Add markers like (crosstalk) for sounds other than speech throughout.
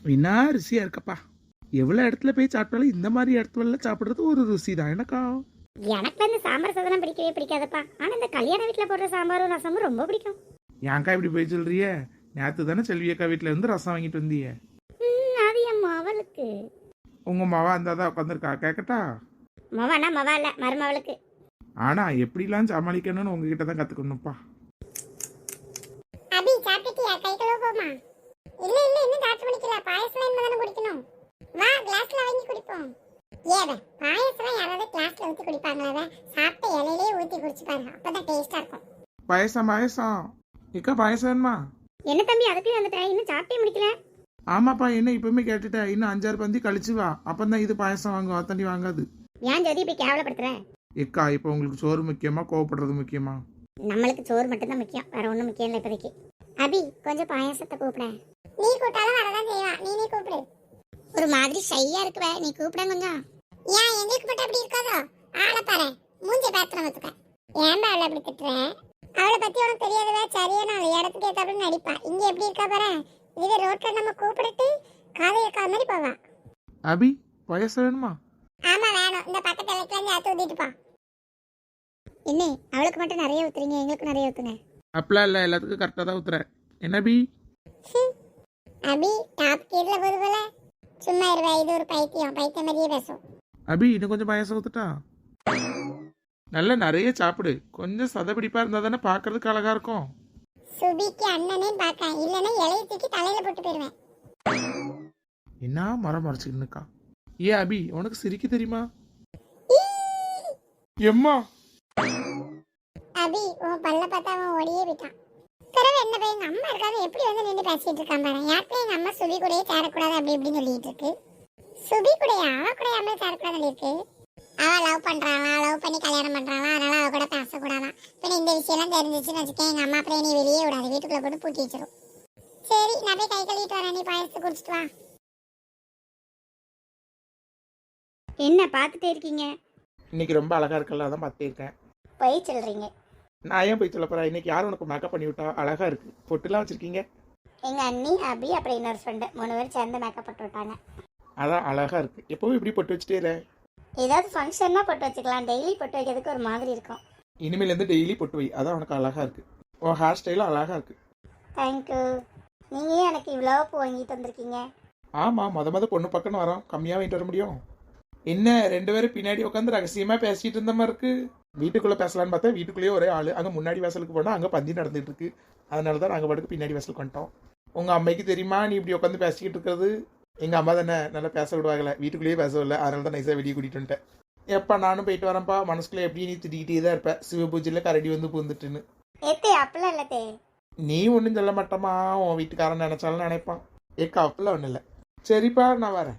என்ன ருசியா இருக்கப்பா. எவ்வளோ இடத்துல போய் சாப்பிட்டாலும் இந்த மாதிரி இடத்துல சாப்பிட்றது ஒரு ருசி தான். எனக்கா எனக்கு வந்து சாம்பார் சாதனம் பிடிக்கவே பிடிக்காதப்பா. ஆனா இந்த கல்யாண வீட்ல போடுற சாம்பாரும் ரசமும் ரொம்ப பிடிக்கும். ஏன்க்கா இப்படி போய் சொல்றிய நேற்று தானே செல்வி அக்கா வீட்டில் இருந்து ரசம் வாங்கிட்டு வந்திய அது என் மவளுக்கு. உங்க மாவா அந்த தான் உட்காந்துருக்கா கேட்கட்டா மவனா மவா இல்ல மருமவளுக்கு. ஆனா எப்படிலாம் சமாளிக்கணும்னு உங்ககிட்ட தான் கத்துக்கணும்ப்பா. அபி சாப்பிட்டியா கை கழுவுமா இல்ல இல்ல இன்னும் சாப்பிட்டு முடிக்கல பாயசம் என்ன தானே குடிக்கணும். வா கிளாஸ்ல வாங்கி குடிப்போம். ஏவே பாயசம் யாராவது கிளாஸ்ல ஊத்தி குடிப்பாங்களா சாப்பிட்ட இலையிலேயே ஊத்தி குடிச்சு பாருங்க. அப்பதான் டேஸ்டா இருக்கும். பாயசம் பாயசம். இக்கா பாயசம்மா என்ன தம்பி அதுக்குள்ளே வந்துட்டேன் இன்னும் சாப்பிட்டே முடிக்கல. ஆமாப்பா என்ன இப்பவுமே கேட்டுட்டேன் இன்னும் அஞ்சாறு பந்தி கழிச்சு வா. அப்பந்தான் இது பாயசம் வாங்குவா தண்ணி வாங்காது. ஏன் ஜோதி இப்படி கேவலப்படுத்துற? எக்கா இப்போ உங்களுக்கு சோறு முக்கியமா கோவப்படுறது முக்கியமா? நம்மளுக்கு சோறு மட்டும்தான் முக்கியம். வேற ஒண்ணும் முக்கியம் இல்லை இப்போதைக்கு. அபி கொஞ்சம் பாயாசத்தை கூப்பிட. நீ கூப்பிட்டாலும் வரதான் செய்வா நீ நீ கூப்பிடு. ஒரு மாதிரி ஷையா இருக்குவே. நீ கூப்பிட கொஞ்சம் ஏன் எங்களுக்கு மட்டும் அப்படி இருக்காதோ? ஆளை பாரு. மூஞ்ச பேத்திரம் வச்சுக்க. ஏன் அவளை அப்படி திட்டுறேன் அவளை பத்தி உனக்கு தெரியாதவே? சரியான அவள் இடத்துக்கு ஏத்தாப்புல நடிப்பா. இங்க எப்படி இருக்கா பாரு? இதுவே ரோட்ல நம்ம கூப்பிடுட்டு காதை இருக்கா மாதிரி போவா. அபி பாயசம் வேணுமா? ஆமா வேணும். இந்த பக்கத்து இலைக்குல இருந்து ஆத்து ஊத்திட்டுப்பா என்ன அவளுக்கு மட்டும் நிறைய ஊத்துறீங்க எங்களுக்கு நிறைய ஊத்துங்க. அப்பெல்லாம் இல்லை எல்லாத்துக்கும் கரெக்டாக தான் ஊத்துறேன். என்ன பி அபி டாப் கீழ போது போல. சும்மா இருவா இது ஒரு பைத்தியம் பைத்தியம் மாதிரியே பேசும். அபி இன்னும் கொஞ்சம் பாயசம் ஊத்துட்டா நல்லா நிறைய சாப்பிடு. கொஞ்சம் சதப்பிடிப்பா இருந்தா தானே பார்க்கறதுக்கு அழகா இருக்கும். சுபிக்கு அண்ணனே பார்க்க. இல்லைன்னா இலைய தூக்கி தலையில போட்டு போயிருவேன். என்ன மரம் மறைச்சிக்கின்னுக்கா ஏ அபி உனக்கு சிரிக்க தெரியுமா? எம்மா? அபி உன் பல்ல பார்த்தா அவன் ஓடியே போயிட்டான். பிறகு என்ன போய் எங்க அம்மா இருக்காது எப்படி வந்து நின்று பேசிட்டு இருக்கான் பாரு. யார்கிட்ட எங்க அம்மா சுபி கூடயே சேரக்கூடாது அப்படி இப்படின்னு சொல்லிட்டு இருக்கு. சுபி கூடயா? அவ கூட யாருமே சேரக்கூடாது இருக்கு அவ லவ் பண்றாளா? லவ் பண்ணி கல்யாணம் பண்றாளா? அதனால அவ கூட பேசக்கூடாதான் பின்ன இந்த விஷயம்லாம் தெரிஞ்சிச்சுன்னு வச்சுக்கேன் எங்க அம்மா அப்புறம் நீ வெளியே விடாது. வீட்டுக்குள்ள போட்டு பூட்டி வச்சிரும். சரி நான் போய் கை கழுவிட்டு வரேன். நீ பாயசத்தை குடிச்சிட்டு வா. என்ன பார்த்துட்டே இருக்கீங்க? இன்னைக்கு ரொம்ப அழகா இருக்கல அதான் பார்த்துட்டே இருக்கேன். பொய் சொல்றீங்க. நான் ஏன் போய் சொல்ல போறேன்? இன்னைக்கு யாரும் உனக்கு மேக்கப் பண்ணி விட்டா? அழகா இருக்கு. பொட்டுலாம் வச்சிருக்கீங்க? எங்க அண்ணி அபி அப்புறம் இன்னொரு ஃப்ரெண்டு மூணு பேர் சேர்ந்து மேக்கப் போட்டு விட்டாங்க. அதான் அழகா இருக்கு. எப்பவும் இப்படி பொட்டு வச்சுட்டே இரு. ஏதாவது ஃபங்க்ஷன்னா போட்டு வச்சுக்கலாம். டெய்லி போட்டு வைக்கிறதுக்கு ஒரு மாதிரி இருக்கும். இனிமேல் இருந்து டெய்லி பொட்டு வை. அதான் உனக்கு அழகா இருக்கு. உன் ஹேர் ஸ்டைலும் அழகா இருக்கு. தேங்க்யூ நீங்க ஏன் எனக்கு இவ்வளோ பூ வாங்கிட்டு வந்திருக்கீங்க? ஆமா மொத மொத பொண்ணு பக்கம்னு வரோம். கம்மியா வாங்கிட்டு வர முடியும். என்ன ரெண்டு பேரும் பின்னாடி உட்காந்து ரகசியமா பேசிட்டு இருந்த மாதிரி இருக்கு. வீட்டுக்குள்ள பேசலாம்னு பார்த்தா வீட்டுக்குள்ளேயே ஒரே ஆளு. அங்க முன்னாடி வாசலுக்கு போனா அங்க பந்தி நடந்துட்டு இருக்கு அதனால தான் நாங்க பாட்டுக்கு பின்னாடி வாசலுக்கு வந்துட்டோம். உங்க அம்மைக்கு தெரியுமா? நீ இப்படி உட்காந்து பேசிக்கிட்டு இருக்கிறது? எங்க அம்மா தானே நல்லா பேச விடுவாங்கல்ல வீட்டுக்குள்ளேயே பேசவில்லை அதனால தான் நைஸா வெளியே கூட்டிட்டு வந்துட்டேன். எப்பா நானும் போயிட்டு வரேன்ப்பா. மனசுக்குள்ள எப்படி நீ திட்டிகிட்டே தான் இருப்ப. சிவ பூஜையில கரடி வந்து பூந்துட்டுன்னு அப்பெல்லாம் இல்லை நீ ஒன்றும் சொல்ல மாட்டோமா உன் வீட்டுக்காரன் நினைச்சாலும் நினைப்பான். ஏக்கா அப்பெல்லாம் ஒன்றும் இல்லை. சரிப்பா நான் வரேன்.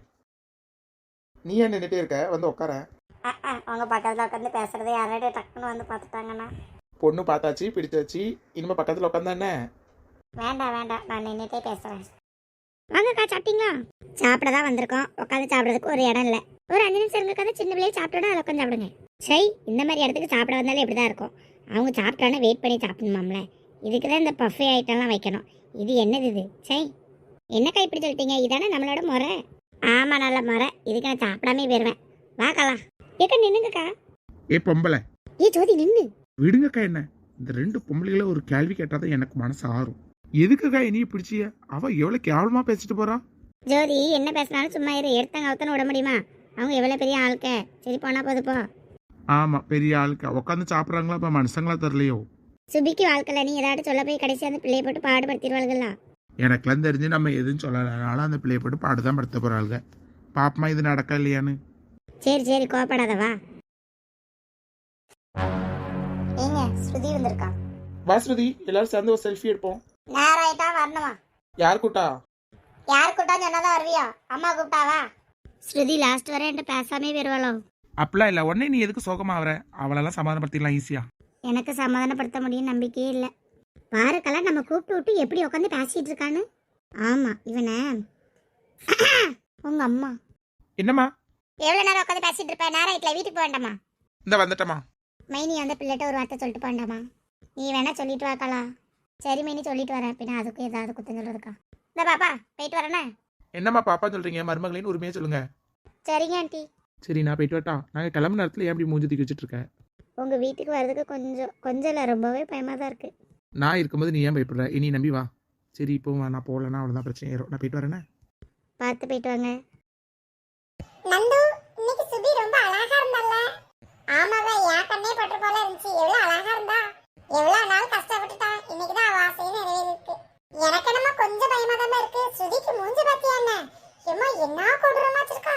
நீ ஏன் நின்றுட்டே இருக்க? வந்து உட்கார. ஆ ஆ அவங்க பக்கத்தில் உட்காந்து பேசுறது யாராவது டக்குன்னு வந்து பார்த்துட்டாங்கன்னா. பொண்ணு பார்த்தாச்சு பிடிச்சாச்சு. இனிமே பக்கத்தில் உட்காந்தா என்ன வேண்டாம் வேண்டாம் நான் நின்றுட்டே பேசுகிறேன் வாங்கக்கா சாப்பிட்டீங்களா? சாப்பிட தான் வந்திருக்கோம். உட்காந்து சாப்பிட்றதுக்கு ஒரு இடம் இல்லை. ஒரு அஞ்சு நிமிஷம் இருங்க கதை சின்ன பிள்ளைய சாப்பிட்டோன்னா அதில் உட்காந்து சாப்பிடுங்க. சரி இந்த மாதிரி இடத்துக்கு சாப்பிட வந்தாலே இப்படி தான் இருக்கும். அவங்க சாப்பிட்டானே வெயிட் பண்ணி சாப்பிடணுமாம்ல? இதுக்கு தான் இந்த பஃபே ஐட்டம்லாம் வைக்கணும். இது என்னது இது? சரி. என்னக்கா இப்படி சொல்லிட்டீங்க? இதானே நம்மளோட முறை? ஆமாம் நல்ல முறை. இதுக்கு நான் சாப்பிடாமே போயிடுவேன் வாக்கலாம் ஏக்கா நின்னுங்கக்கா ஏ பொம்பளை. ஏ ஜோதி நின்று விடுங்கக்கா என்ன? இந்த ரெண்டு பொம்பளைகளை ஒரு கேள்வி கேட்டாதான் எனக்கு மனசு ஆறும். எதுக்குக்கா இனிய பிடிச்சிய? அவ எவ்வளவு கேவலமா பேசிட்டு போறா? ஜோதி என்ன பேசினாலும் சும்மா இரு. எடுத்தாங்க அவத்தன விட முடியுமா? அவங்க எவ்வளோ பெரிய ஆளுக்க சரி போனா போது போ. ஆமா பெரிய ஆளுக்கா உட்காந்து சாப்பிட்றாங்களா இப்ப மனுஷங்களா தரலையோ சுபிக்கு வாழ்க்கையில் நீ ஏதாட்டு சொல்ல போய் கடைசி அந்த பிள்ளையை போட்டு பாடுபடுத்திடுவாள்களா? எனக்கெல்லாம் தெரிஞ்சு நம்ம எதுவும் சொல்லலை. அதனால அந்த பிள்ளைய போட்டு பாடுதான் படுத்த போறாளுங்க பாப்பமா இது நடக்கா இல்லையான்னு? சரி சரி கோவப்படாத வா. ஏங்க ஸ்ருதி வந்திருக்கா? வாசுதி எல்லாரும் சேர்ந்து ஒரு செல்ஃபி எடுப்போம். நேரம் ஆயிட்டா வரணுமா? யார் கூட்டா யார் கூட்டா சொன்னதான் வருவியா? அம்மா கூப்பிட்டாவா ஸ்ருதி லாஸ்ட் வரை என்கிட்ட பேசாமே வருவாளோ அப்படிலாம் இல்லை. உடனே நீ எதுக்கு சோகமா வர அவளெல்லாம் சமாதானப்படுத்திடலாம் ஈஸியா எனக்கு சமாதானப்படுத்த முடியும் நம்பிக்கையே இல்லை. பாருக்கெல்லாம் நம்ம கூப்பிட்டு விட்டு எப்படி உட்காந்து பேசிட்டு இருக்கான்னு? ஆமா இவனை. (clears throat) உங்க அம்மா. என்னம்மா? எவ்வளவு நேரம் உட்காந்து பேசிட்டு இருப்ப? நேரம் ஆயிட்டல வீட்டுக்கு போக வேண்டாமா இந்த வந்துட்டமா மைனி அந்த பிள்ளைகிட்ட ஒரு வார்த்தை சொல்லிட்டு போண்டாமா நீ வேணா சொல்லிட்டு வாக்கலா சரி மைனி சொல்லிட்டு வரேன். பின்ன அதுக்கும் ஏதாவது குத்தம் சொல்றதுக்கா. இந்த பாப்பா போயிட்டு வரேனே? என்னம்மா பாப்பா சொல்றீங்க? மருமகளின்னு உரிமையா சொல்லுங்க. சரிங்க ஆண்டி. சரி நான் போயிட்டு வரட்டா. நாங்கள் கிளம்புன நேரத்தில் ஏன் இப்படி மூஞ்சி தூக்கி வச்சுட்டு இருக்கேன் உங்க வீட்டுக்கு வர்றதுக்கு கொஞ்சம் கொஞ்சம் இல்லை ரொம்பவே பயமா தான் இருக்கு. நான் இருக்கும்போது நீ ஏன் பயப்படுற? இனி நம்பி வா. சரி இப்போ வா, நான் போகலன்னா அவ்வளோதான் பிரச்சனை. ஏறும் நான் போயிட்டு வரேனே? பார்த்து போயிட்டு வாங்க நந்து இன்னைக்கு சுபி ரொம்ப அழகா இருந்தால ஆமாவ என் கண்ணே பட்டு போல இருந்துச்சு எவ்வளவு அழகா இருந்தா எவ்வளவு நாள் கஷ்டப்பட்டுட்டா இன்னைக்கு தான் அவ ஆசையும் நிறைவேறிருக்கு எனக்கு என்னமோ கொஞ்சம் பயமா தான் இருக்கு சுதிக்கு மூஞ்சி பாத்தியா என்ன எம்மா என்ன கொடூரமா வச்சிருக்கா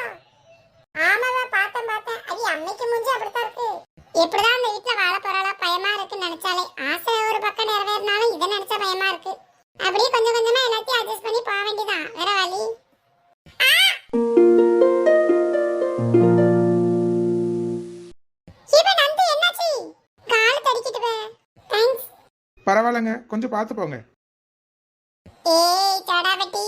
ஆமாவ பார்த்தேன் பார்த்தேன் அது அன்னைக்கு மூஞ்சி அப்படித்தான் இருக்கு. எப்படிதான் அந்த வீட்டுல வாழ போறாளா பயமா இருக்குன்னு நினைச்சாலே ஆசை ஒரு பக்கம் நிறைவேறினாலும் இதை நினைச்சா பயமா இருக்கு. அப்படியே கொஞ்சம் கொஞ்சமா எல்லாத்தையும் அட்ஜஸ்ட் பண்ணி போக வேண்டியதான் வேற வழி? பரவாயில்லைங்க. கொஞ்சம் பார்த்து போங்க. ஏய் சடாபட்டி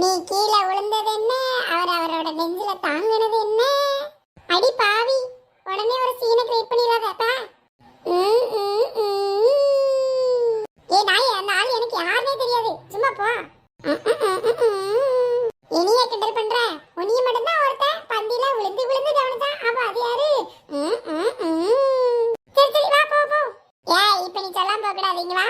நீ கீழே விழுந்தது என்ன? அவர் அவரோட நெஞ்சில தாங்கினது என்ன? அடி பாவி. உடனே ஒரு சீனை கிரியேட் பண்ணிடாதப்பா ம், ம், நாய் அந்த ஆள் எனக்கு யாருனே தெரியாது. சும்மா போ. இனிய கிண்டல் பண்ற? உனிய மட்டும்தான் ஒருத்த பந்தில விழுந்து விழுந்து கவனிச்சான் அப்ப அது யாரு? சரி சரி வா போ போ. ஏ இப்ப நீ சொல்லாம போக கூடாது இங்க வா.